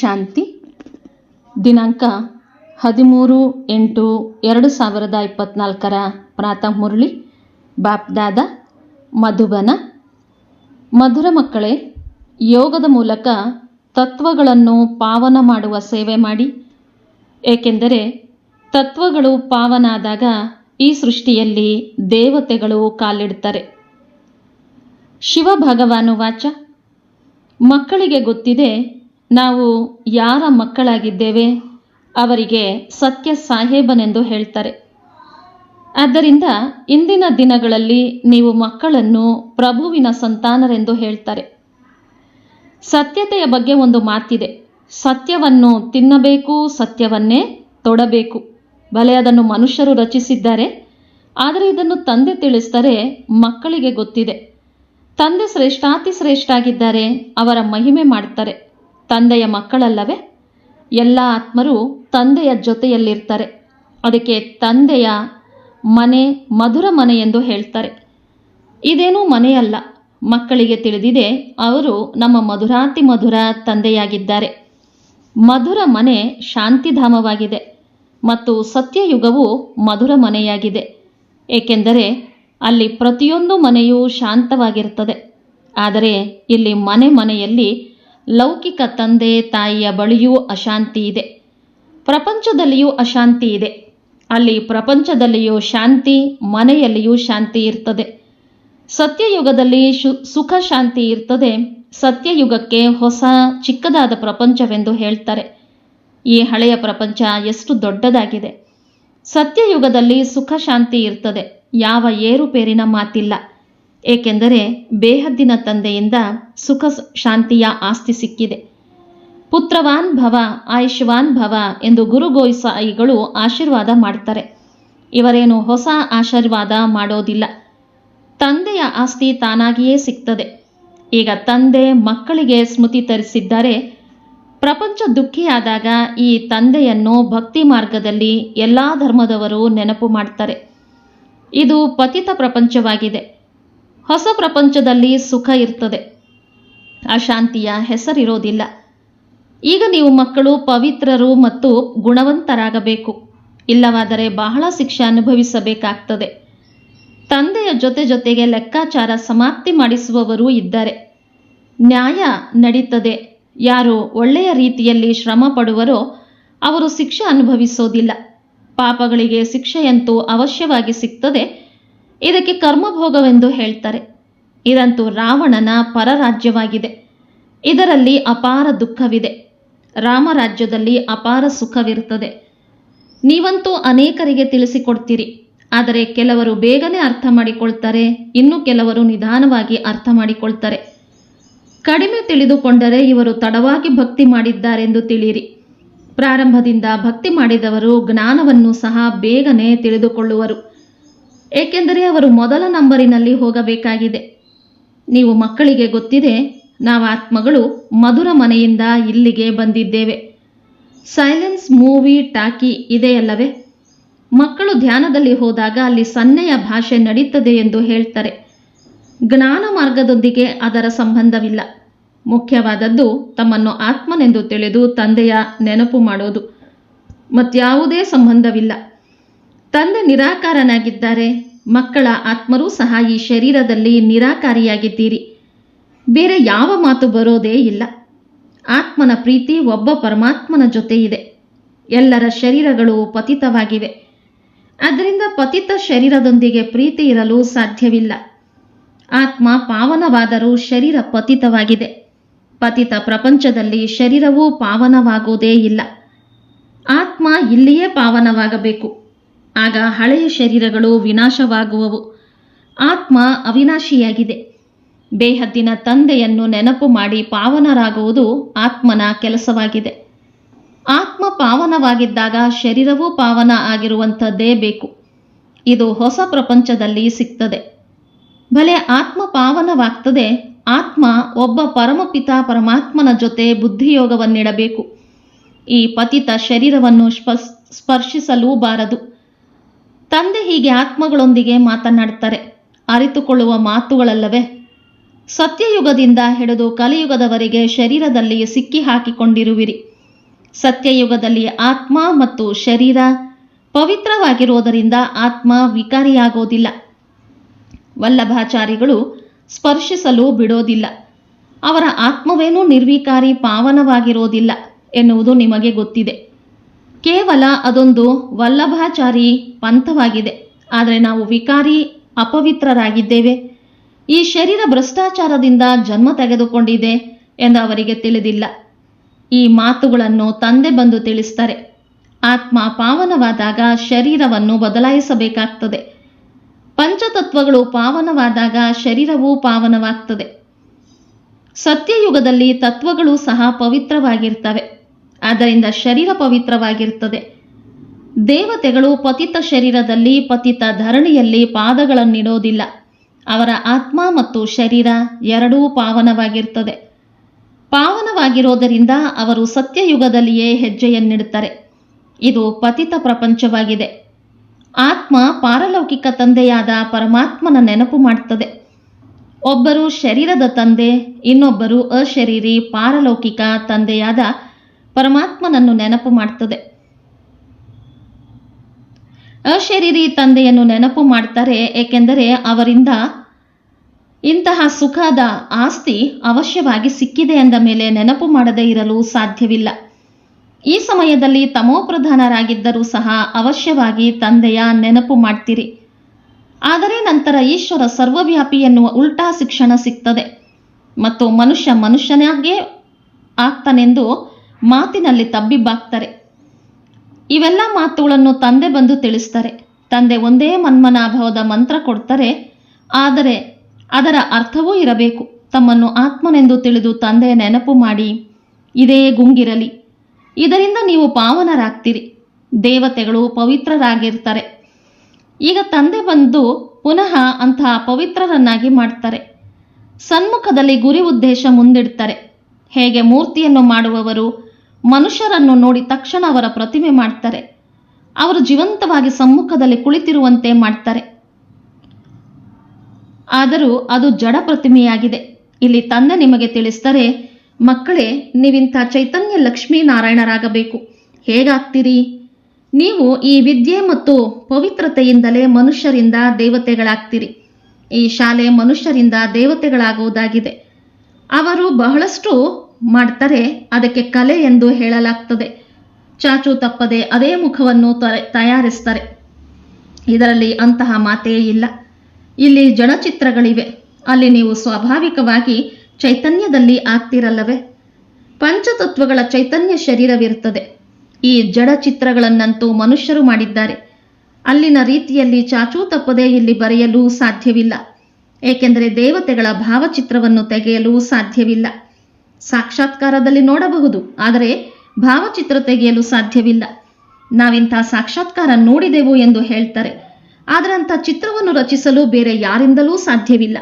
ಶಾಂತಿ. ದಿನಾಂಕ ಹದಿಮೂರು ಎಂಟು ಎರಡು ಸಾವಿರದ ಇಪ್ಪತ್ನಾಲ್ಕರ ಪ್ರಾತಃ ಮುರಳಿ. ಬಾಪ್ದಾದ ಮಧುಬನ. ಮಧುರ ಮಕ್ಕಳೇ, ಯೋಗದ ಮೂಲಕ ತತ್ವಗಳನ್ನು ಪಾವನ ಮಾಡುವ ಸೇವೆ ಮಾಡಿ. ಏಕೆಂದರೆ, ತತ್ವಗಳು ಪಾವನಾದಾಗ ಈ ಸೃಷ್ಟಿಯಲ್ಲಿ ದೇವತೆಗಳು ಕಾಲಿಡ್ತಾರೆ ಶಿವ ಭಗವಾನು ವಾಚ. ಮಕ್ಕಳಿಗೆ ಗೊತ್ತಿದೆ ನಾವು ಯಾರ ಮಕ್ಕಳಾಗಿದ್ದೇವೆ? ಅವರಿಗೆ ಸತ್ಯ ಸಾಹೇಬನೆಂದು ಹೇಳ್ತಾರೆ. ಆದ್ದರಿಂದ ಇಂದಿನ ದಿನಗಳಲ್ಲಿ ನೀವು ಮಕ್ಕಳನ್ನು ಪ್ರಭುವಿನ ಸಂತಾನರೆಂದು ಹೇಳ್ತಾರೆ. ಸತ್ಯತೆಯ ಬಗ್ಗೆ ಒಂದು ಮಾತಿದೆ. ಸತ್ಯವನ್ನು ತಿನ್ನಬೇಕು, ಸತ್ಯವನ್ನೇ ತೊಡಬೇಕು. ಬಲೆ ಅದನ್ನು ಮನುಷ್ಯರು ರಚಿಸಿದ್ದಾರೆ. ಆದರೆ ಇದನ್ನು ತಂದೆ ತಿಳಿಸ್ತಾರೆ ಮಕ್ಕಳಿಗೆ ಗೊತ್ತಿದೆ. ತಂದೆ ಶ್ರೇಷ್ಠಾತಿ ಶ್ರೇಷ್ಠ ಆಗಿದ್ದಾರೆ, ಅವರ ಮಹಿಮೆ ಮಾಡ್ತಾರೆ. ತಂದೆಯ ಮಕ್ಕಳಲ್ಲವೇ? ಎಲ್ಲ ಆತ್ಮರು ತಂದೆಯ ಜೊತೆಯಲ್ಲಿರ್ತಾರೆ. ಅದಕ್ಕೆ ತಂದೆಯ ಮನೆ ಮಧುರ ಮನೆ ಎಂದು ಹೇಳ್ತಾರೆ. ಇದೇನೂ ಮನೆಯಲ್ಲ. ಮಕ್ಕಳಿಗೆ ತಿಳಿದಿದೆ ಅವರು ನಮ್ಮ ಮಧುರಾತಿ ಮಧುರ ತಂದೆಯಾಗಿದ್ದಾರೆ. ಮಧುರ ಮನೆ ಶಾಂತಿಧಾಮವಾಗಿದೆ ಮತ್ತು ಸತ್ಯಯುಗವು ಮಧುರ ಮನೆಯಾಗಿದೆ. ಏಕೆಂದರೆ ಅಲ್ಲಿ ಪ್ರತಿಯೊಂದು ಮನೆಯೂ ಶಾಂತವಾಗಿರುತ್ತದೆ. ಆದರೆ ಇಲ್ಲಿ ಮನೆ ಮನೆಯಲ್ಲಿ ಲೌಕಿಕ ತಂದೆ ತಾಯಿಯ ಬಳಿಯೂ ಅಶಾಂತಿ ಇದೆ. ಪ್ರಪಂಚದಲ್ಲಿಯೂ ಅಶಾಂತಿ ಇದೆ. ಅಲ್ಲಿ ಪ್ರಪಂಚದಲ್ಲಿಯೂ ಶಾಂತಿ, ಮನೆಯಲ್ಲಿಯೂ ಶಾಂತಿ ಇರ್ತದೆ. ಸತ್ಯಯುಗದಲ್ಲಿ ಸುಖ ಶಾಂತಿ ಇರ್ತದೆ. ಸತ್ಯಯುಗಕ್ಕೆ ಹೊಸ, ಚಿಕ್ಕದಾದ ಪ್ರಪಂಚವೆಂದು ಹೇಳ್ತಾರೆ. ಈ ಹಳೆಯ ಪ್ರಪಂಚ ಎಷ್ಟು ದೊಡ್ಡದಾಗಿದೆ. ಸತ್ಯಯುಗದಲ್ಲಿ ಸುಖ ಶಾಂತಿ ಇರ್ತದೆ. ಯಾವ ಏರುಪೇರಿನ ಮಾತಿಲ್ಲ. ಏಕೆಂದರೆ ಬೇಹದ್ದಿನ ತಂದೆಯಿಂದ ಸುಖ ಶಾಂತಿಯ ಆಸ್ತಿ ಸಿಕ್ಕಿದೆ. ಪುತ್ರವಾನ್ ಭವ, ಆಯುಷ್ವಾನ್ ಭವ ಎಂದು ಗುರು ಗೋಯಿಸಾಯಿಗಳು ಆಶೀರ್ವಾದ ಮಾಡ್ತಾರೆ. ಇವರೇನು ಹೊಸ ಆಶೀರ್ವಾದ ಮಾಡೋದಿಲ್ಲ. ತಂದೆಯ ಆಸ್ತಿ ತಾನಾಗಿಯೇ ಸಿಗ್ತದೆ. ಈಗ ತಂದೆ ಮಕ್ಕಳಿಗೆ ಸ್ಮೃತಿ ತರಿಸಿದ್ದಾರೆ ಪ್ರಪಂಚ ದುಃಖಿಯಾದಾಗ ಈ ತಂದೆಯನ್ನು ಭಕ್ತಿ ಮಾರ್ಗದಲ್ಲಿ ಎಲ್ಲ ಧರ್ಮದವರು ನೆನಪು ಮಾಡ್ತಾರೆ. ಇದು ಪತಿತ ಪ್ರಪಂಚವಾಗಿದೆ. ಹೊಸ ಪ್ರಪಂಚದಲ್ಲಿ ಸುಖ ಇರ್ತದೆ. ಅಶಾಂತಿಯ ಹೆಸರಿರೋದಿಲ್ಲ. ಈಗ ನೀವು ಮಕ್ಕಳು ಪವಿತ್ರರು ಮತ್ತು ಗುಣವಂತರಾಗಬೇಕು. ಇಲ್ಲವಾದರೆ ಬಹಳ ಶಿಕ್ಷೆ ಅನುಭವಿಸಬೇಕಾಗ್ತದೆ. ತಂದೆಯ ಜೊತೆ ಜೊತೆಗೆ ಲೆಕ್ಕಾಚಾರ ಸಮಾಪ್ತಿ ಮಾಡಿಸುವವರು ಇದ್ದಾರೆ ನ್ಯಾಯ ನಡೀತದೆ. ಯಾರು ಒಳ್ಳೆಯ ರೀತಿಯಲ್ಲಿ ಶ್ರಮ ಪಡುವರೋ ಅವರು ಶಿಕ್ಷೆ ಅನುಭವಿಸೋದಿಲ್ಲ. ಪಾಪಗಳಿಗೆ ಶಿಕ್ಷೆಯಂತೂ ಅವಶ್ಯವಾಗಿ ಸಿಗ್ತದೆ. ಇದಕ್ಕೆ ಕರ್ಮಭೋಗವೆಂದು ಹೇಳ್ತಾರೆ. ಇದಂತೂ ರಾವಣನ ಪರರಾಜ್ಯವಾಗಿದೆ. ಇದರಲ್ಲಿ ಅಪಾರ ದುಃಖವಿದೆ. ರಾಮರಾಜ್ಯದಲ್ಲಿ ಅಪಾರ ಸುಖವಿರುತ್ತದೆ. ನೀವಂತೂ ಅನೇಕರಿಗೆ ತಿಳಿಸಿಕೊಡ್ತೀರಿ. ಆದರೆ ಕೆಲವರು ಬೇಗನೆ ಅರ್ಥ ಮಾಡಿಕೊಳ್ತಾರೆ, ಇನ್ನು ಕೆಲವರು ನಿಧಾನವಾಗಿ ಅರ್ಥ ಮಾಡಿಕೊಳ್ತಾರೆ. ಕಡಿಮೆ ತಿಳಿದುಕೊಂಡರೆ ಇವರು ತಡವಾಗಿ ಭಕ್ತಿ ಮಾಡಿದ್ದಾರೆಂದು ತಿಳಿಯಿರಿ. ಪ್ರಾರಂಭದಿಂದ ಭಕ್ತಿ ಮಾಡಿದವರು ಜ್ಞಾನವನ್ನು ಸಹ ಬೇಗನೆ ತಿಳಿದುಕೊಳ್ಳುವರು. ಏಕೆಂದರೆ ಅವರು ಮೊದಲ ನಂಬರಿನಲ್ಲಿ ಹೋಗಬೇಕಾಗಿದೆ. ನೀವು ಮಕ್ಕಳಿಗೆ ಗೊತ್ತಿದೆ, ನಾವು ಆತ್ಮಗಳು ಮಧುರ ಮನೆಯಿಂದ ಇಲ್ಲಿಗೆ ಬಂದಿದ್ದೇವೆ. ಸೈಲೆನ್ಸ್ ಮೂವಿ ಟಾಕಿ ಇದೆಯಲ್ಲವೇ ಮಕ್ಕಳು ಧ್ಯಾನದಲ್ಲಿ ಹೋದಾಗ ಅಲ್ಲಿ ಸನ್ನೆಯ ಭಾಷೆ ನಡೀತದೆ ಎಂದು ಹೇಳ್ತಾರೆ. ಜ್ಞಾನ ಮಾರ್ಗದೊಂದಿಗೆ ಅದರ ಸಂಬಂಧವಿಲ್ಲ. ಮುಖ್ಯವಾದದ್ದು ತಮ್ಮನ್ನು ಆತ್ಮನೆಂದು ತಿಳಿದು ತಂದೆಯ ನೆನಪು ಮಾಡೋದು. ಮತ್ಯಾವುದೇ ಸಂಬಂಧವಿಲ್ಲ. ತಂದೆ ನಿರಾಕಾರನಾಗಿದ್ದಾರೆ. ಮಕ್ಕಳ ಆತ್ಮರೂ ಸಹ ಈ ಶರೀರದಲ್ಲಿ ನಿರಾಕಾರಿಯಾಗಿದ್ದೀರಿ. ಬೇರೆ ಯಾವ ಮಾತು ಬರೋದೇ ಇಲ್ಲ. ಆತ್ಮನ ಪ್ರೀತಿ ಒಬ್ಬ ಪರಮಾತ್ಮನ ಜೊತೆ ಇದೆ ಎಲ್ಲರ ಶರೀರಗಳು ಪತಿತವಾಗಿವೆ. ಅದರಿಂದ ಪತಿತ ಶರೀರದೊಂದಿಗೆ ಪ್ರೀತಿ ಇರಲು ಸಾಧ್ಯವಿಲ್ಲ. ಆತ್ಮ ಪಾವನವಾದರೂ ಶರೀರ ಪತಿತವಾಗಿದೆ. ಪತಿತ ಪ್ರಪಂಚದಲ್ಲಿ ಶರೀರವೂ ಪಾವನವಾಗುವುದೇ ಇಲ್ಲ. ಆತ್ಮ ಇಲ್ಲಿಯೇ ಪಾವನವಾಗಬೇಕು. ಆಗ ಹಳೆಯ ಶರೀರಗಳು ವಿನಾಶವಾಗುವವು. ಆತ್ಮ ಅವಿನಾಶಿಯಾಗಿದೆ. ಬೇಹದ್ದಿನ ತಂದೆಯನ್ನು ನೆನಪು ಮಾಡಿ ಪಾವನರಾಗುವುದು ಆತ್ಮನ ಕೆಲಸವಾಗಿದೆ. ಆತ್ಮ ಪಾವನವಾಗಿದ್ದಾಗ ಶರೀರವೂ ಪಾವನ ಆಗಿರುವಂಥದ್ದೇ ಬೇಕು. ಇದು ಹೊಸ ಪ್ರಪಂಚದಲ್ಲಿ ಸಿಗ್ತದೆ. ಭಲೆ ಆತ್ಮ ಪಾವನವಾಗ್ತದೆ, ಆತ್ಮ ಒಬ್ಬ ಪರಮಪಿತ ಪರಮಾತ್ಮನ ಜೊತೆ ಬುದ್ಧಿಯೋಗವನ್ನಿಡಬೇಕು. ಈ ಪತಿತ ಶರೀರವನ್ನು ಸ್ಪರ್ಶಿಸಲೂ ಸ್ಪರ್ಶಿಸಲೂಬಾರದು. ತಂದೆ ಹೀಗೆ ಆತ್ಮಗಳೊಂದಿಗೆ ಮಾತನಾಡ್ತಾರೆ ಅರಿತುಕೊಳ್ಳುವ ಮಾತುಗಳಲ್ಲವೇ? ಸತ್ಯಯುಗದಿಂದ ಹಿಡಿದು ಕಲಿಯುಗದವರೆಗೆ ಶರೀರದಲ್ಲಿ ಸಿಕ್ಕಿ ಹಾಕಿಕೊಂಡಿರುವಿರಿ. ಸತ್ಯಯುಗದಲ್ಲಿ ಆತ್ಮ ಮತ್ತು ಶರೀರ ಪವಿತ್ರವಾಗಿರುವುದರಿಂದ ಆತ್ಮ ವಿಕಾರಿಯಾಗೋದಿಲ್ಲ. ವಲ್ಲಭಾಚಾರಿಗಳು ಸ್ಪರ್ಶಿಸಲು ಬಿಡೋದಿಲ್ಲ. ಅವರ ಆತ್ಮವೇನೂ ನಿರ್ವಿಕಾರಿ ಪಾವನವಾಗಿರೋದಿಲ್ಲ ಎನ್ನುವುದು ನಿಮಗೆ ಗೊತ್ತಿದೆ. ಕೇವಲ ಅದೊಂದು ವಲ್ಲಭಾಚಾರಿ ಪಂಥವಾಗಿದೆ. ಆದರೆ ನಾವು ವಿಕಾರಿ, ಅಪವಿತ್ರರಾಗಿದ್ದೇವೆ. ಈ ಶರೀರ ಭ್ರಷ್ಟಾಚಾರದಿಂದ ಜನ್ಮ ತೆಗೆದುಕೊಂಡಿದೆ ಎಂದು ಅವರಿಗೆ ತಿಳಿದಿಲ್ಲ. ಈ ಮಾತುಗಳನ್ನು ತಂದೆ ಬಂದು ತಿಳಿಸ್ತಾರೆ. ಆತ್ಮ ಪಾವನವಾದಾಗ ಶರೀರವನ್ನು ಬದಲಾಯಿಸಬೇಕಾಗ್ತದೆ. ಪಂಚತತ್ವಗಳು ಪಾವನವಾದಾಗ ಶರೀರವೂ ಪಾವನವಾಗ್ತದೆ. ಸತ್ಯಯುಗದಲ್ಲಿ ತತ್ವಗಳು ಸಹ ಪವಿತ್ರವಾಗಿರ್ತವೆ. ಆದ್ದರಿಂದ ಶರೀರ ಪವಿತ್ರವಾಗಿರುತ್ತದೆ. ದೇವತೆಗಳು ಪತಿತ ಶರೀರದಲ್ಲಿ ಪತಿತ ಧರಣಿಯಲ್ಲಿ ಪಾದಗಳನ್ನಿಡೋದಿಲ್ಲ ಅವರ ಆತ್ಮ ಮತ್ತು ಶರೀರ ಎರಡೂ ಪಾವನವಾಗಿರುತ್ತದೆ. ಪಾವನವಾಗಿರೋದರಿಂದ ಅವರು ಸತ್ಯಯುಗದಲ್ಲಿಯೇ ಹೆಜ್ಜೆಯನ್ನಿಡುತ್ತಾರೆ. ಇದು ಪತಿತ ಪ್ರಪಂಚವಾಗಿದೆ. ಆತ್ಮ ಪಾರಲೌಕಿಕ ತಂದೆಯಾದ ಪರಮಾತ್ಮನ ನೆನಪು ಮಾಡುತ್ತದೆ. ಒಬ್ಬರು ಶರೀರದ ತಂದೆ, ಇನ್ನೊಬ್ಬರು ಅಶರೀರಿ ಪಾರಲೌಕಿಕ ತಂದೆಯಾದ ಪರಮಾತ್ಮನನ್ನು ನೆನಪು ಮಾಡ್ತದೆ. ಅಶರೀರಿ ತಂದೆಯನ್ನು ನೆನಪು ಮಾಡ್ತಾರೆ, ಏಕೆಂದರೆ ಅವರಿಂದ ಇಂತಹ ಸುಖದ ಆಸ್ತಿ ಅವಶ್ಯವಾಗಿ ಸಿಕ್ಕಿದೆ ಎಂದ ಮೇಲೆ ನೆನಪು ಮಾಡದೇ ಇರಲು ಸಾಧ್ಯವಿಲ್ಲ. ಈ ಸಮಯದಲ್ಲಿ ತಮೋಪ್ರಧಾನರಾಗಿದ್ದರೂ ಸಹ ಅವಶ್ಯವಾಗಿ ತಂದೆಯ ನೆನಪು ಮಾಡ್ತೀರಿ. ಆದರೆ ನಂತರ ಈಶ್ವರ ಸರ್ವವ್ಯಾಪಿ ಎನ್ನುವ ಉಲ್ಟಾ ಶಿಕ್ಷಣ ಸಿಗ್ತದೆ. ಮತ್ತು ಮನುಷ್ಯ ಮನುಷ್ಯನಾಗೇ ಆಗ್ತಾನೆಂದು ಮಾತಿನಲ್ಲಿ ತಬ್ಬಿಬ್ಬಾಗ್ತಾರೆ. ಇವೆಲ್ಲ ಮಾತುಗಳನ್ನು ತಂದೆ ಬಂದು ತಿಳಿಸ್ತಾರೆ. ತಂದೆ ಒಂದೇ ಮನ್ಮನಾಭವದ ಮಂತ್ರ ಕೊಡ್ತಾರೆ. ಆದರೆ ಅದರ ಅರ್ಥವೂ ಇರಬೇಕು. ತಮ್ಮನ್ನು ಆತ್ಮನೆಂದು ತಿಳಿದು ತಂದೆಯ ನೆನಪು ಮಾಡಿ. ಇದೇ ಗುಂಗಿರಲಿ. ಇದರಿಂದ ನೀವು ಪಾವನರಾಗ್ತೀರಿ. ದೇವತೆಗಳು ಪವಿತ್ರರಾಗಿರ್ತಾರೆ. ಈಗ ತಂದೆ ಬಂದು ಪುನಃ ಅಂತಹ ಪವಿತ್ರರನ್ನಾಗಿ ಮಾಡ್ತಾರೆ. ಸನ್ಮುಖದಲ್ಲಿ ಗುರಿ ಉದ್ದೇಶ ಮುಂದಿಡ್ತಾರೆ. ಹೇಗೆ ಮೂರ್ತಿಯನ್ನು ಮಾಡುವವರು ಮನುಷ್ಯರನ್ನು ನೋಡಿ ತಕ್ಷಣ ಅವರ ಪ್ರತಿಮೆ ಮಾಡ್ತಾರೆ. ಅವರು ಜೀವಂತವಾಗಿ ಸಮ್ಮುಖದಲ್ಲಿ ಕುಳಿತಿರುವಂತೆ ಮಾಡ್ತಾರೆ. ಆದರೂ ಅದು ಜಡ ಪ್ರತಿಮೆಯಾಗಿದೆ. ಇಲ್ಲಿ ತಂದೆ ನಿಮಗೆ ತಿಳಿಸ್ತಾರೆ ಮಕ್ಕಳೇ, ನೀವಿಂಥ ಚೈತನ್ಯ ಲಕ್ಷ್ಮೀನಾರಾಯಣರಾಗಬೇಕು ಹೇಗಾಗ್ತೀರಿ? ನೀವು ಈ ವಿದ್ಯೆ ಮತ್ತು ಪವಿತ್ರತೆಯಿಂದಲೇ ಮನುಷ್ಯರಿಂದ ದೇವತೆಗಳಾಗ್ತೀರಿ. ಈ ಶಾಲೆ ಮನುಷ್ಯರಿಂದ ದೇವತೆಗಳಾಗುವುದಾಗಿದೆ. ಅವರು ಬಹಳಷ್ಟು ಮಾಡ್ತಾರೆ, ಅದಕ್ಕೆ ಕಲೆ ಎಂದು ಹೇಳಲಾಗ್ತದೆ. ಚಾಚು ತಪ್ಪದೆ ಅದೇ ಮುಖವನ್ನು ತಯಾರಿಸ್ತಾರೆ. ಇದರಲ್ಲಿ ಅಂತಹ ಮಾತೇ ಇಲ್ಲ. ಇಲ್ಲಿ ಜಡಚಿತ್ರಗಳಿವೆ ಅಲ್ಲಿ ನೀವು ಸ್ವಾಭಾವಿಕವಾಗಿ ಚೈತನ್ಯದಲ್ಲಿ ಆಗ್ತಿರಲ್ಲವೇ? ಪಂಚತತ್ವಗಳ ಚೈತನ್ಯ ಶರೀರವಿರುತ್ತದೆ. ಈ ಜಡ ಚಿತ್ರಗಳನ್ನಂತೂ ಮನುಷ್ಯರು ಮಾಡಿದ್ದಾರೆ. ಅಲ್ಲಿನ ರೀತಿಯಲ್ಲಿ ಚಾಚೂ ತಪ್ಪದೆ ಇಲ್ಲಿ ಬರೆಯಲು ಸಾಧ್ಯವಿಲ್ಲ. ಏಕೆಂದರೆ ದೇವತೆಗಳ ಭಾವಚಿತ್ರವನ್ನು ತೆಗೆಯಲು ಸಾಧ್ಯವಿಲ್ಲ. ಸಾಕ್ಷಾತ್ಕಾರದಲ್ಲಿ ನೋಡಬಹುದು. ಆದರೆ ಭಾವಚಿತ್ರ ತೆಗೆಯಲು ಸಾಧ್ಯವಿಲ್ಲ. ನಾವಿಂಥ ಸಾಕ್ಷಾತ್ಕಾರ ನೋಡಿದೆವು ಎಂದು ಹೇಳ್ತಾರೆ. ಆದರೆ ಚಿತ್ರವನ್ನು ರಚಿಸಲು ಬೇರೆ ಯಾರಿಂದಲೂ ಸಾಧ್ಯವಿಲ್ಲ.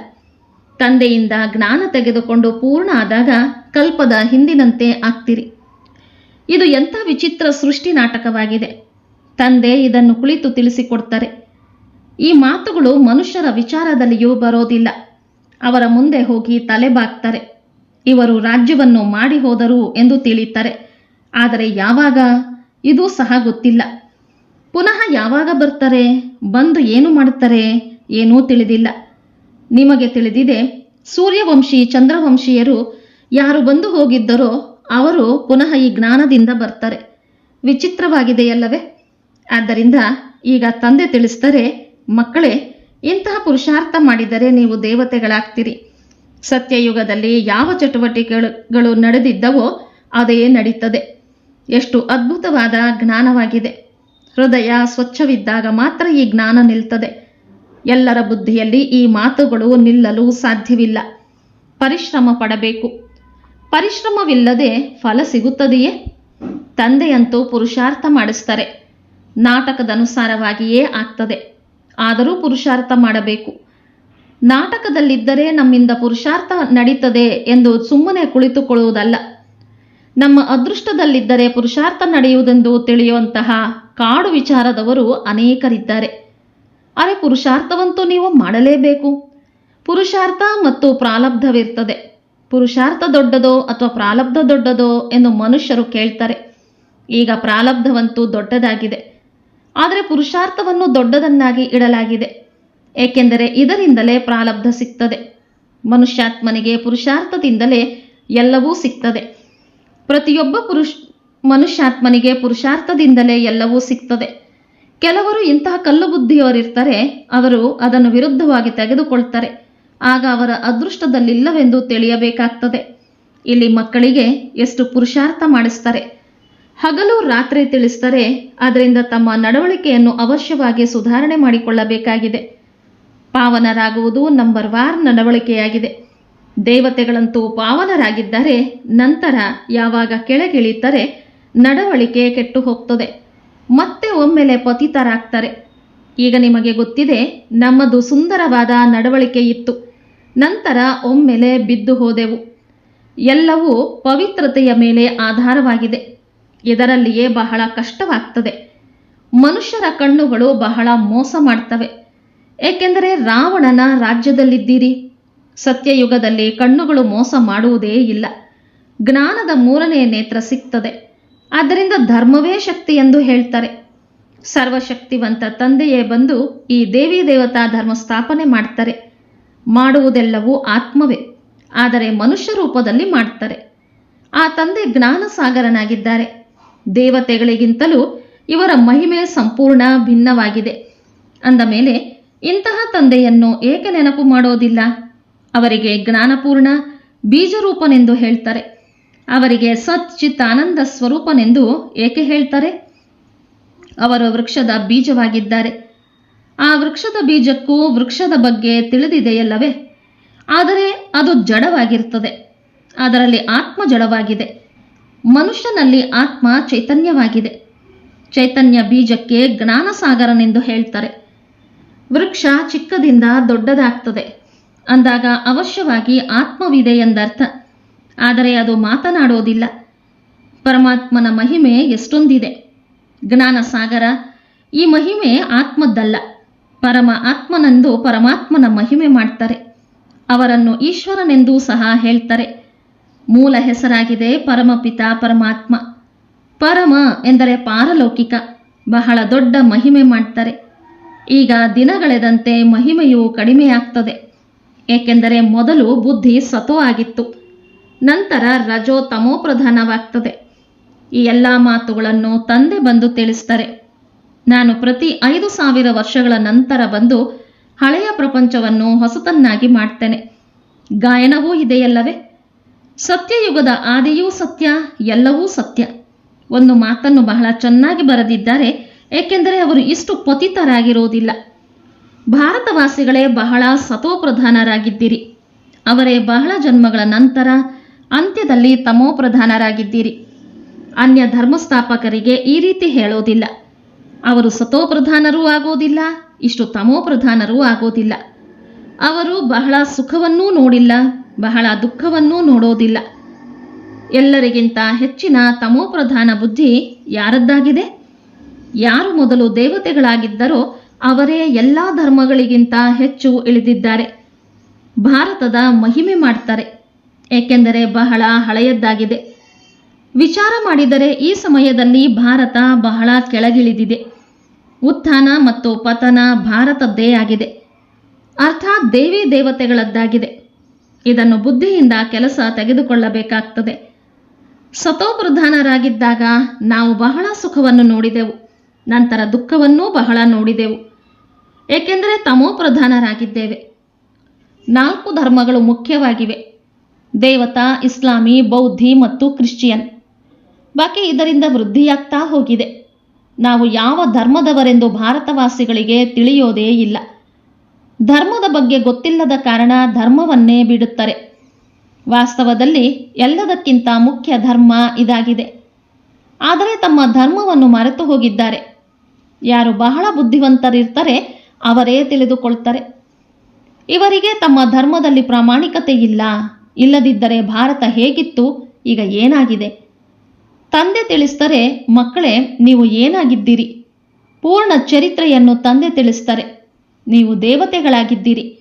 ತಂದೆಯಿಂದ ಜ್ಞಾನ ತೆಗೆದುಕೊಂಡು ಪೂರ್ಣ ಆದಾಗ ಕಲ್ಪದ ಹಿಂದಿನಂತೆ ಆಗ್ತಿರಿ. ಇದು ಎಂಥ ವಿಚಿತ್ರ ಸೃಷ್ಟಿ ನಾಟಕವಾಗಿದೆ. ತಂದೆ ಇದನ್ನು ಕುಳಿತು ತಿಳಿಸಿಕೊಡ್ತಾರೆ. ಈ ಮಾತುಗಳು ಮನುಷ್ಯರ ವಿಚಾರದಲ್ಲಿಯೂ ಬರೋದಿಲ್ಲ. ಅವರ ಮುಂದೆ ಹೋಗಿ ತಲೆ ತಲೆಬಾಗ್ತಾರೆ ಇವರು ರಾಜ್ಯವನ್ನು ಮಾಡಿ ಹೋದರು ಎಂದು ತಿಳಿಯುತ್ತಾರೆ. ಆದರೆ ಯಾವಾಗ? ಇದು ಸಹ ಗೊತ್ತಿಲ್ಲ. ಪುನಃ ಯಾವಾಗ ಬರ್ತಾರೆ? ಬಂದು ಏನು ಮಾಡುತ್ತಾರೆ? ಏನೂ ತಿಳಿದಿಲ್ಲ. ನಿಮಗೆ ತಿಳಿದಿದೆ, ಸೂರ್ಯವಂಶಿ, ಚಂದ್ರವಂಶೀಯರು ಯಾರು ಬಂದು ಹೋಗಿದ್ದರೋ ಅವರು ಪುನಃ ಈ ಜ್ಞಾನದಿಂದ ಬರ್ತಾರೆ. ವಿಚಿತ್ರವಾಗಿದೆಯಲ್ಲವೇ? ಆದ್ದರಿಂದ ಈಗ ತಂದೆ ತಿಳಿಸ್ತಾರೆ ಮಕ್ಕಳೇ, ಇಂತಹ ಪುರುಷಾರ್ಥ ಮಾಡಿದರೆ ನೀವು ದೇವತೆಗಳಾಗ್ತೀರಿ. ಸತ್ಯಯುಗದಲ್ಲಿ ಯಾವ ಚಟುವಟಿಕೆಗಳು ನಡೆದಿದ್ದವೋ ಅದೇ ನಡೀತದೆ. ಎಷ್ಟು ಅದ್ಭುತವಾದ ಜ್ಞಾನವಾಗಿದೆ. ಹೃದಯ ಸ್ವಚ್ಛವಿದ್ದಾಗ ಮಾತ್ರ ಈ ಜ್ಞಾನ ನಿಲ್ತದೆ. ಎಲ್ಲರ ಬುದ್ಧಿಯಲ್ಲಿ ಈ ಮಾತುಗಳು ನಿಲ್ಲಲು ಸಾಧ್ಯವಿಲ್ಲ. ಪರಿಶ್ರಮ ಪಡಬೇಕು. ಪರಿಶ್ರಮವಿಲ್ಲದೆ ಫಲ ಸಿಗುತ್ತದೆಯೇ? ತಂದೆಯಂತೂ ಪುರುಷಾರ್ಥ ಮಾಡಿಸ್ತಾರೆ. ನಾಟಕದನುಸಾರವಾಗಿಯೇ ಆಗ್ತದೆ. ಆದರೂ ಪುರುಷಾರ್ಥ ಮಾಡಬೇಕು. ನಾಟಕದಲ್ಲಿದ್ದರೆ ನಮ್ಮಿಂದ ಪುರುಷಾರ್ಥ ನಡೀತದೆ ಎಂದು ಸುಮ್ಮನೆ ಕುಳಿತುಕೊಳ್ಳುವುದಲ್ಲ. ನಮ್ಮ ಅದೃಷ್ಟದಲ್ಲಿದ್ದರೆ ಪುರುಷಾರ್ಥ ನಡೆಯುವುದೆಂದು ತಿಳಿಯುವಂತಹ ಕಾಡು ವಿಚಾರದವರು ಅನೇಕರಿದ್ದಾರೆ. ಅರೆ ಪುರುಷಾರ್ಥವಂತೂ ನೀವು ಮಾಡಲೇಬೇಕು. ಪುರುಷಾರ್ಥ ಮತ್ತು ಪ್ರಾಲಬ್ಧವಿರ್ತದೆ. ಪುರುಷಾರ್ಥ ದೊಡ್ಡದೋ ಅಥವಾ ಪ್ರಾಲಬ್ಧ ದೊಡ್ಡದೋ ಎಂದು ಮನುಷ್ಯರು ಕೇಳ್ತಾರೆ. ಈಗ ಪ್ರಾಲಬ್ಧವಂತೂ ದೊಡ್ಡದಾಗಿದೆ. ಆದರೆ ಪುರುಷಾರ್ಥವನ್ನು ದೊಡ್ಡದನ್ನಾಗಿ ಇಡಲಾಗಿದೆ. ಏಕೆಂದರೆ ಇದರಿಂದಲೇ ಪ್ರಾರಬ್ಧ ಸಿಗ್ತದೆ. ಮನುಷ್ಯಾತ್ಮನಿಗೆ ಪುರುಷಾರ್ಥದಿಂದಲೇ ಎಲ್ಲವೂ ಸಿಗ್ತದೆ. ಪ್ರತಿಯೊಬ್ಬ ಪುರುಷ, ಮನುಷ್ಯಾತ್ಮನಿಗೆ ಪುರುಷಾರ್ಥದಿಂದಲೇ ಎಲ್ಲವೂ ಸಿಗ್ತದೆ. ಕೆಲವರು ಇಂತಹ ಕಲ್ಲು ಬುದ್ಧಿಯವರಿರ್ತಾರೆ ಅವರು ಅದನ್ನು ವಿರುದ್ಧವಾಗಿ ತೆಗೆದುಕೊಳ್ತಾರೆ. ಆಗ ಅವರ ಅದೃಷ್ಟದಲ್ಲಿಲ್ಲವೆಂದು ತಿಳಿಯಬೇಕಾಗ್ತದೆ. ಇಲ್ಲಿ ಮಕ್ಕಳಿಗೆ ಎಷ್ಟು ಪುರುಷಾರ್ಥ ಮಾಡಿಸ್ತಾರೆ. ಹಗಲು ರಾತ್ರಿ ತಿಳಿಸ್ತಾರೆ, ಅದರಿಂದ ತಮ್ಮ ನಡವಳಿಕೆಯನ್ನು ಅವಶ್ಯವಾಗಿ ಸುಧಾರಣೆ ಮಾಡಿಕೊಳ್ಳಬೇಕಾಗಿದೆ. ಪಾವನರಾಗುವುದು ನಂಬರ್ ವಾರ್ ನಡವಳಿಕೆಯಾಗಿದೆ. ದೇವತೆಗಳಂತೂ ಪಾವನರಾಗಿದ್ದರೆ ನಂತರ ಯಾವಾಗ ಕೆಳಗಿಳಿತಾರೆ ನಡವಳಿಕೆ ಕೆಟ್ಟು ಹೋಗ್ತದೆ ಮತ್ತೆ ಒಮ್ಮೆಲೆ ಪತಿತರಾಗ್ತಾರೆ. ಈಗ ನಿಮಗೆ ಗೊತ್ತಿದೆ, ನಮ್ಮದು ಸುಂದರವಾದ ನಡವಳಿಕೆ ಇತ್ತು ನಂತರ ಒಮ್ಮೆಲೆ ಬಿದ್ದು ಹೋದೆವು. ಎಲ್ಲವೂ ಪವಿತ್ರತೆಯ ಮೇಲೆ ಆಧಾರವಾಗಿದೆ. ಇದರಲ್ಲಿಯೇ ಬಹಳ ಕಷ್ಟವಾಗ್ತದೆ. ಮನುಷ್ಯರ ಕಣ್ಣುಗಳು ಬಹಳ ಮೋಸ ಮಾಡ್ತವೆ. ಏಕೆಂದರೆ ರಾವಣನ ರಾಜ್ಯದಲ್ಲಿದ್ದೀರಿ. ಸತ್ಯಯುಗದಲ್ಲಿ ಕಣ್ಣುಗಳು ಮೋಸ ಮಾಡುವುದೇ ಇಲ್ಲ. ಜ್ಞಾನದ ಮೂರನೆಯ ನೇತ್ರ ಸಿಗ್ತದೆ ಆದ್ದರಿಂದ ಧರ್ಮವೇ ಶಕ್ತಿ ಎಂದು ಹೇಳ್ತಾರೆ. ಸರ್ವಶಕ್ತಿವಂತ ತಂದೆಯೇ ಬಂದು ಈ ದೇವಿ ದೇವತಾ ಧರ್ಮ ಸ್ಥಾಪನೆ ಮಾಡ್ತಾರೆ. ಮಾಡುವುದೆಲ್ಲವೂ ಆತ್ಮವೇ, ಆದರೆ ಮನುಷ್ಯ ರೂಪದಲ್ಲಿ ಮಾಡ್ತಾರೆ. ಆ ತಂದೆ ಜ್ಞಾನ ಸಾಗರನಾಗಿದ್ದಾರೆ ದೇವತೆಗಳಿಗಿಂತಲೂ ಇವರ ಮಹಿಮೆ ಸಂಪೂರ್ಣ ಭಿನ್ನವಾಗಿದೆ. ಅಂದ ಮೇಲೆ ಇಂತಹ ತಂದೆಯನ್ನು ಏಕೆ ನೆನಪು ಮಾಡೋದಿಲ್ಲ? ಅವರಿಗೆ ಜ್ಞಾನಪೂರ್ಣ ಬೀಜರೂಪನೆಂದು ಹೇಳ್ತಾರೆ. ಅವರಿಗೆ ಸಚ್ಚಿತ್ ಆನಂದ ಸ್ವರೂಪನೆಂದು ಏಕೆ ಹೇಳ್ತಾರೆ? ಅವರು ವೃಕ್ಷದ ಬೀಜವಾಗಿದ್ದಾರೆ. ಆ ವೃಕ್ಷದ ಬೀಜಕ್ಕೂ ವೃಕ್ಷದ ಬಗ್ಗೆ ತಿಳಿದಿದೆಯಲ್ಲವೇ? ಆದರೆ ಅದು ಜಡವಾಗಿರುತ್ತದೆ. ಅದರಲ್ಲಿ ಆತ್ಮ ಜಡವಾಗಿದೆ. ಮನುಷ್ಯನಲ್ಲಿ ಆತ್ಮ ಚೈತನ್ಯವಾಗಿದೆ. ಚೈತನ್ಯ ಬೀಜಕ್ಕೆ ಜ್ಞಾನಸಾಗರನೆಂದು ಹೇಳ್ತಾರೆ. ವೃಕ್ಷ ಚಿಕ್ಕದಿಂದ ದೊಡ್ಡದಾಗ್ತದೆ. ಅಂದಾಗ ಅವಶ್ಯವಾಗಿ ಆತ್ಮವಿದೆ ಎಂದರ್ಥ. ಆದರೆ ಅದು ಮಾತನಾಡೋದಿಲ್ಲ. ಪರಮಾತ್ಮನ ಮಹಿಮೆ ಎಷ್ಟೊಂದಿದೆ. ಜ್ಞಾನ ಸಾಗರ ಈ ಮಹಿಮೆ ಆತ್ಮದ್ದಲ್ಲ. ಪರಮ ಆತ್ಮನೆಂದು ಪರಮಾತ್ಮನ ಮಹಿಮೆ ಮಾಡ್ತಾರೆ. ಅವರನ್ನು ಈಶ್ವರನೆಂದೂ ಸಹ ಹೇಳ್ತಾರೆ. ಮೂಲ ಹೆಸರಾಗಿದೆ ಪರಮಪಿತ ಪರಮಾತ್ಮ. ಪರಮ ಎಂದರೆ ಪಾರಲೌಕಿಕ. ಬಹಳ ದೊಡ್ಡ ಮಹಿಮೆ ಮಾಡ್ತಾರೆ. ಈಗ ದಿನಗಳೆದಂತೆ ಮಹಿಮೆಯು ಕಡಿಮೆಯಾಗ್ತದೆ. ಏಕೆಂದರೆ ಮೊದಲು ಬುದ್ಧಿ ಸತೋ ಆಗಿತ್ತು ನಂತರ ರಜೋ ತಮೋ ಪ್ರಧಾನವಾಗ್ತದೆ ಈ ಎಲ್ಲ ಮಾತುಗಳನ್ನು ತಂದೆ ಬಂದು ತಿಳಿಸ್ತಾರೆ ನಾನು ಪ್ರತಿ ಐದು ಸಾವಿರ ವರ್ಷಗಳ ನಂತರ ಬಂದು ಹಳೆಯ ಪ್ರಪಂಚವನ್ನು ಹೊಸತನ್ನಾಗಿ ಮಾಡ್ತೇನೆ. ಗಾಯನವೂ ಇದೆಯಲ್ಲವೇ? ಸತ್ಯಯುಗದ ಆದಿಯೂ ಸತ್ಯ, ಎಲ್ಲವೂ ಸತ್ಯ. ಒಂದು ಮಾತನ್ನು ಬಹಳ ಚೆನ್ನಾಗಿ ಬರೆದಿದ್ದಾರೆ ಏಕೆಂದರೆ ಅವರು ಇಷ್ಟು ಪತಿತರಾಗಿರುವುದಿಲ್ಲ. ಭಾರತವಾಸಿಗಳೇ ಬಹಳ ಸತೋಪ್ರಧಾನರಾಗಿದ್ದೀರಿ. ಅವರೇ ಬಹಳ ಜನ್ಮಗಳ ನಂತರ ಅಂತ್ಯದಲ್ಲಿ ತಮೋಪ್ರಧಾನರಾಗಿದ್ದೀರಿ. ಅನ್ಯ ಧರ್ಮಸ್ಥಾಪಕರಿಗೆ ಈ ರೀತಿ ಹೇಳೋದಿಲ್ಲ ಅವರು ಸತೋಪ್ರಧಾನರೂ ಆಗೋದಿಲ್ಲ ಇಷ್ಟು ತಮೋಪ್ರಧಾನರೂ ಆಗೋದಿಲ್ಲ ಅವರು ಬಹಳ ಸುಖವನ್ನೂ ನೋಡಿಲ್ಲ, ಬಹಳ ದುಃಖವನ್ನೂ ನೋಡೋದಿಲ್ಲ ಎಲ್ಲರಿಗಿಂತ ಹೆಚ್ಚಿನ ತಮೋಪ್ರಧಾನ ಬುದ್ಧಿ ಯಾರದ್ದಾಗಿದೆ? ಯಾರು ಮೊದಲು ದೇವತೆಗಳಾಗಿದ್ದರೋ ಅವರೇ ಎಲ್ಲ ಧರ್ಮಗಳಿಗಿಂತ ಹೆಚ್ಚು ಇಳಿದಿದ್ದಾರೆ. ಭಾರತದ ಮಹಿಮೆ ಮಾಡ್ತಾರೆ. ಏಕೆಂದರೆ ಬಹಳ ಹಳೆಯದ್ದಾಗಿದೆ. ವಿಚಾರ ಮಾಡಿದರೆ ಈ ಸಮಯದಲ್ಲಿ ಭಾರತ ಬಹಳ ಕೆಳಗಿಳಿದಿದೆ. ಉತ್ಥಾನ ಮತ್ತು ಪತನ ಭಾರತದ್ದೇ ಆಗಿದೆ. ಅರ್ಥಾತ್ ದೇವಿ ದೇವತೆಗಳದ್ದಾಗಿದೆ. ಇದನ್ನು ಬುದ್ಧಿಯಿಂದ ಕೆಲಸ ತೆಗೆದುಕೊಳ್ಳಬೇಕಾಗ್ತದೆ. ಸತೋಪ್ರಧಾನರಾಗಿದ್ದಾಗ ನಾವು ಬಹಳ ಸುಖವನ್ನು ನೋಡಿದೆವು. ನಂತರ ದುಃಖವನ್ನೂ ಬಹಳ ನೋಡಿದೆವು. ಏಕೆಂದರೆ ತಮೋ ಪ್ರಧಾನರಾಗಿದ್ದೇವೆ. ನಾಲ್ಕು ಧರ್ಮಗಳು ಮುಖ್ಯವಾಗಿವೆ. ದೇವತಾ, ಇಸ್ಲಾಮಿ, ಬೌದ್ಧಿ ಮತ್ತು ಕ್ರಿಶ್ಚಿಯನ್. ಬಾಕಿ ಇದರಿಂದ ವೃದ್ಧಿಯಾಗ್ತಾ ಹೋಗಿದೆ. ನಾವು ಯಾವ ಧರ್ಮದವರೆಂದು ಭಾರತವಾಸಿಗಳಿಗೆ ತಿಳಿಯೋದೇ ಇಲ್ಲ. ಧರ್ಮದ ಬಗ್ಗೆ ಗೊತ್ತಿಲ್ಲದ ಕಾರಣ ಧರ್ಮವನ್ನೇ ಬಿಡುತ್ತಾರೆ. ವಾಸ್ತವದಲ್ಲಿ ಎಲ್ಲದಕ್ಕಿಂತ ಮುಖ್ಯ ಧರ್ಮ ಇದಾಗಿದೆ. ಆದರೆ ತಮ್ಮ ಧರ್ಮವನ್ನು ಮರೆತು ಹೋಗಿದ್ದಾರೆ. ಯಾರು ಬಹಳ ಬುದ್ಧಿವಂತರಿರ್ತಾರೆ, ಅವರೇ ತಿಳಿದುಕೊಳ್ತಾರೆ. ಇವರಿಗೆ ತಮ್ಮ ಧರ್ಮದಲ್ಲಿ ಪ್ರಾಮಾಣಿಕತೆ ಇಲ್ಲ. ಇಲ್ಲದಿದ್ದರೆ ಭಾರತ ಹೇಗಿತ್ತು? ಈಗ ಏನಾಗಿದೆ? ತಂದೆ ತಿಳಿಸ್ತಾರೆ, ಮಕ್ಕಳೇ, ನೀವು ಏನಾಗಿದ್ದೀರಿ? ಪೂರ್ಣ ಚರಿತ್ರೆಯನ್ನು ತಂದೆ ತಿಳಿಸ್ತಾರೆ. ನೀವು ದೇವತೆಗಳಾಗಿದ್ದೀರಿ.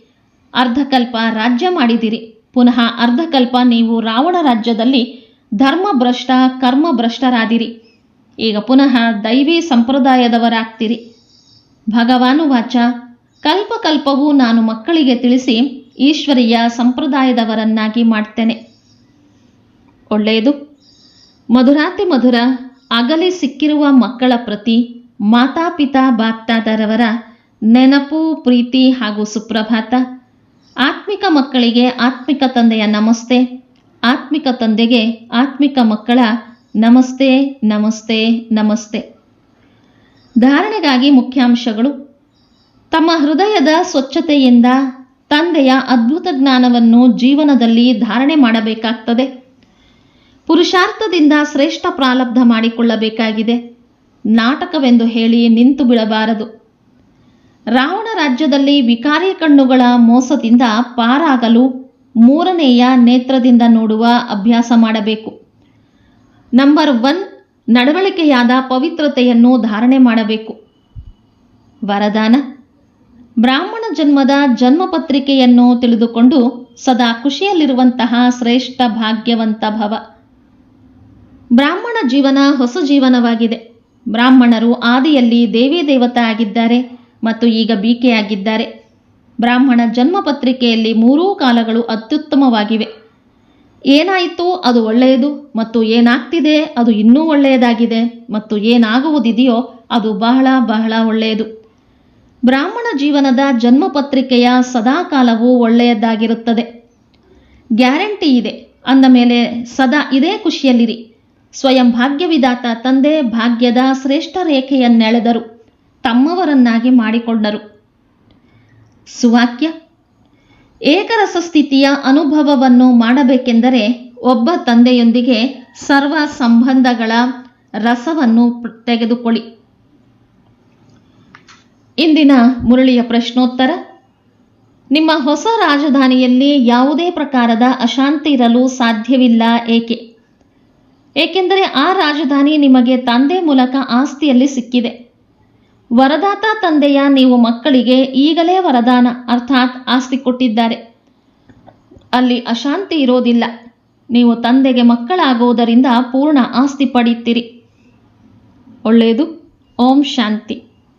ಅರ್ಧಕಲ್ಪ ರಾಜ್ಯ ಮಾಡಿದಿರಿ ಪುನಃ ಅರ್ಧಕಲ್ಪ ನೀವು ರಾವಣ ರಾಜ್ಯದಲ್ಲಿ ಧರ್ಮಭ್ರಷ್ಟ, ಕರ್ಮಭ್ರಷ್ಟರಾದಿರಿ. ಈಗ ಪುನಃ ದೈವಿ ಸಂಪ್ರದಾಯದವರಾಗ್ತೀರಿ. ಭಗವಾನುವಾಚ ಕಲ್ಪಕಲ್ಪವೂ ನಾನು ಮಕ್ಕಳಿಗೆ ತಿಳಿಸಿ ಈಶ್ವರೀಯ ಸಂಪ್ರದಾಯದವರನ್ನಾಗಿ ಮಾಡ್ತೇನೆ. ಒಳ್ಳೆಯದು. ಮಧುರಾತಿ ಮಧುರ, ಅಗಲಿ ಸಿಕ್ಕಿರುವ ಮಕ್ಕಳ ಪ್ರತಿ ಮಾತಾಪಿತಾ ಬಾಪ್ತಾದರವರ ನೆನಪು, ಪ್ರೀತಿ ಹಾಗೂ ಸುಪ್ರಭಾತ. ಆತ್ಮಿಕ ಮಕ್ಕಳಿಗೆ ಆತ್ಮಿಕ ತಂದೆಯ ನಮಸ್ತೆ. ಆತ್ಮಿಕ ತಂದೆಗೆ ಆತ್ಮಿಕ ಮಕ್ಕಳ ನಮಸ್ತೆ ನಮಸ್ತೆ ನಮಸ್ತೆ. ಧಾರಣೆಗಾಗಿ ಮುಖ್ಯಾಂಶಗಳು. ತಮ್ಮ ಹೃದಯದ ಸ್ವಚ್ಛತೆಯಿಂದ ತಂದೆಯ ಅದ್ಭುತ ಜ್ಞಾನವನ್ನು ಜೀವನದಲ್ಲಿ ಧಾರಣೆ ಮಾಡಬೇಕಾಗ್ತದೆ. ಪುರುಷಾರ್ಥದಿಂದ ಶ್ರೇಷ್ಠ ಪ್ರಾರಬ್ಧ ಮಾಡಿಕೊಳ್ಳಬೇಕಾಗಿದೆ. ನಾಟಕವೆಂದು ಹೇಳಿ ನಿಂತು ಬಿಡಬಾರದು. ರಾವಣ ರಾಜ್ಯದಲ್ಲಿ ವಿಕಾರಿ ಕಣ್ಣುಗಳ ಮೋಸದಿಂದ ಪಾರಾಗಲು ಮೂರನೆಯ ನೇತ್ರದಿಂದ ನೋಡುವ ಅಭ್ಯಾಸ ಮಾಡಬೇಕು. ನಂಬರ್ ಒನ್ ನಡವಳಿಕೆಯಾದ ಪವಿತ್ರತೆಯನ್ನು ಧಾರಣೆ ಮಾಡಬೇಕು. ವರದಾನ. ಬ್ರಾಹ್ಮಣ ಜನ್ಮದ ಜನ್ಮಪತ್ರಿಕೆಯನ್ನು ತಿಳಿದುಕೊಂಡು ಸದಾ ಖುಷಿಯಲ್ಲಿರುವಂತಹ ಶ್ರೇಷ್ಠ ಭಾಗ್ಯವಂತ ಭವ. ಬ್ರಾಹ್ಮಣ ಜೀವನ ಹೊಸ ಜೀವನವಾಗಿದೆ. ಬ್ರಾಹ್ಮಣರು ಆದಿಯಲ್ಲಿ ದೇವಿ ದೇವತ ಆಗಿದ್ದಾರೆ ಮತ್ತು ಈಗ ಬೀಕೆಯಾಗಿದ್ದಾರೆ. ಬ್ರಾಹ್ಮಣ ಜನ್ಮಪತ್ರಿಕೆಯಲ್ಲಿ ಮೂರೂ ಕಾಲಗಳು ಅತ್ಯುತ್ತಮವಾಗಿವೆ. ಏನಾಯಿತು? ಅದು ಒಳ್ಳೆಯದು. ಮತ್ತು ಏನಾಗ್ತಿದೆ? ಅದು ಇನ್ನೂ ಒಳ್ಳೆಯದಾಗಿದೆ. ಮತ್ತು ಏನಾಗುವುದಿದೆಯೋ? ಅದು ಬಹಳ ಬಹಳ ಒಳ್ಳೆಯದು. ಬ್ರಾಹ್ಮಣ ಜೀವನದ ಜನ್ಮಪತ್ರಿಕೆಯ ಸದಾಕಾಲವೂ ಒಳ್ಳೆಯದಾಗಿರುತ್ತದೆ ಗ್ಯಾರಂಟಿ ಇದೆ. ಅಂದ ಮೇಲೆ, ಸದಾ ಇದೇ ಖುಷಿಯಲ್ಲಿರಿ. ಸ್ವಯಂ ಭಾಗ್ಯವಿದಾತ ತಂದೆ ಭಾಗ್ಯದ ಶ್ರೇಷ್ಠ ರೇಖೆಯನ್ನೆಳೆದರು. ತಮ್ಮವರನ್ನಾಗಿ ಮಾಡಿಕೊಂಡರು. ಸುವಾಕ್ಯ ಏಕರಸ ಸ್ಥಿತಿಯ ಅನುಭವವನ್ನು ಮಾಡಬೇಕೆಂದರೆ ಒಬ್ಬ ತಂದೆಯೊಂದಿಗೆ ಸರ್ವ ಸಂಬಂಧಗಳ ರಸವನ್ನು ತೆಗೆದುಕೊಳ್ಳಿ. ಇಂದಿನ ಮುರಳಿಯ ಪ್ರಶ್ನೋತ್ತರ, ನಿಮ್ಮ ಹೊಸ ರಾಜಧಾನಿಯಲ್ಲಿ ಯಾವುದೇ ಪ್ರಕಾರದ ಅಶಾಂತಿ ಇರಲು ಸಾಧ್ಯವಿಲ್ಲ ಏಕೆ? ಏಕೆಂದರೆ ಆ ರಾಜಧಾನಿ ನಿಮಗೆ ತಂದೆ ಮೂಲಕ ಆಸ್ತಿಯಲ್ಲಿ ಸಿಕ್ಕಿದೆ. ವರದಾತ ತಂದೆಯ ನೀವು ಮಕ್ಕಳಿಗೆ ಈಗಲೇ ವರದಾನ ಅರ್ಥಾತ್ ಆಸ್ತಿ ಕೊಟ್ಟಿದ್ದಾರೆ. ಅಲ್ಲಿ ಅಶಾಂತಿ ಇರೋದಿಲ್ಲ. ನೀವು ತಂದೆಗೆ ಮಕ್ಕಳಾಗುವುದರಿಂದ ಪೂರ್ಣ ಆಸ್ತಿ ಪಡೆಯುತ್ತೀರಿ ಒಳ್ಳೆಯದು. ಓಂ ಶಾಂತಿ.